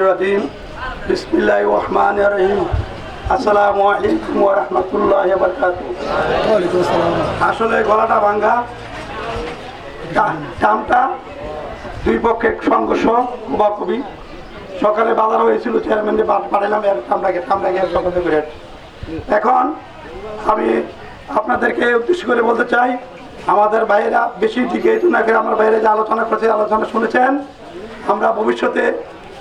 রাজিম বিসমিল্লাহ রহমান রহিম আসসালামু আলাইকুম রাহমাতুল্লাহি আসলে গলাটা ভাঙ্গা। টা- টামটা দুই পক্ষে সংঘর্ষ খুবই সকালে বাজার হয়েছিল চেয়ারম্যান যে পাঠালাম এর কামড়াকে কামড়াকে সকালে করে এখন আমি আপনাদেরকে উদ্দেশ্য করে বলতে চাই আমাদের বাইরেরা বেশি দিকে না করে আমার বাইরে যে আলোচনা করছে আলোচনা শুনেছেন আমরা ভবিষ্যতে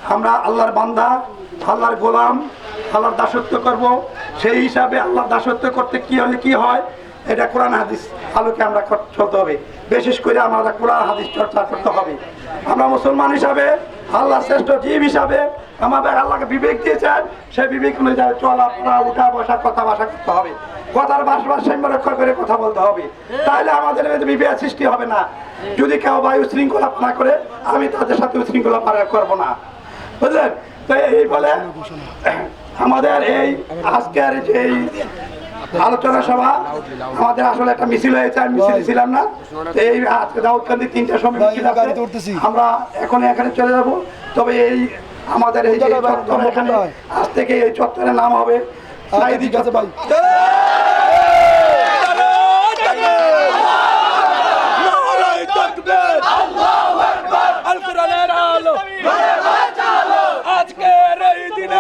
আমরা আল্লাহর বান্দা, আল্লাহর গোলাম, আল্লাহর দাসত্ব করব। সেই হিসাবে আল্লাহর দাসত্ব করতে কি হলে কি হয়? এটা কোরআন হাদিস আলোকে আমরা চলতে হবে। বিশেষ করে আমরা কোরআন হাদিস চর্চা করতে হবে। আমরা মুসলমান হিসাবে, আল্লাহ শ্রেষ্ঠ জীব হিসাবে আমাদের আল্লাহকে বিবেক দিয়েছেন। সেই বিবেক অনুযায়ী চলা, পড়া, উঠা, বসা, কথা বাসা করতে হবে। কথার বাস ভারসাম্য রক্ষা করে কথা বলতে হবে। তাহলে আমাদের বিবেক সৃষ্টি হবে না। যদি কেউ বায়ু শৃঙ্খলা পালন করে, আমি তাদের সাথে শৃঙ্খলা পালন করব না। বুঝলেন? তো এই বলে আমাদের এই আজকের যে এই আলোচনা সভা আমাদের আসলে একটা মিছিল হয়েছে আমি মিছিল ছিলাম না। এই আজকে দাউদকান্দি তিনটার সময়। আমরা এখন এখানে চলে যাব। তবে এই আমাদের এই যে চত্বর এখানে আজ থেকে এই চত্বরের নাম হবে আচ্ছা, ঠিক আছে ভাই আল কোরআনের আলো আজকের এই দিনে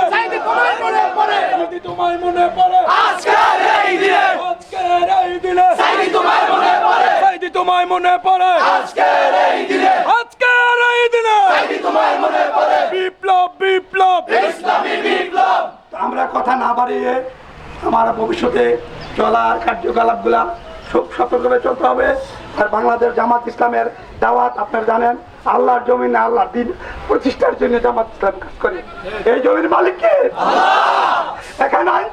যদি তোমায় মনে পড়ে। আজকের এই দিনে। আজকের এই দিনে। সাইদি তোমায় মনে পড়ে। সাইদি তোমায় মনে পড়ে। আজকের এই দিনে। আজকের এই দিনে। সাইদি তোমায় মনে পড়ে। বিপ্লব বিপ্লব। ইসলামী বিপ্লব। আমরা কথা না বাড়িয়ে আমার ভবিষ্যতে চলার কার্যকলাপগুলা খুব সতর্কভাবে চলতে হবে। আর বাংলাদেশ জামাত ইসলামের দাওয়াত আপনারা জানেন আল্লাহর জমিনে আল্লাহর দিন প্রতিষ্ঠার জন্য জামাত ইসলাম কাজ করে। এই জমির মালিক কে? এখানে আইন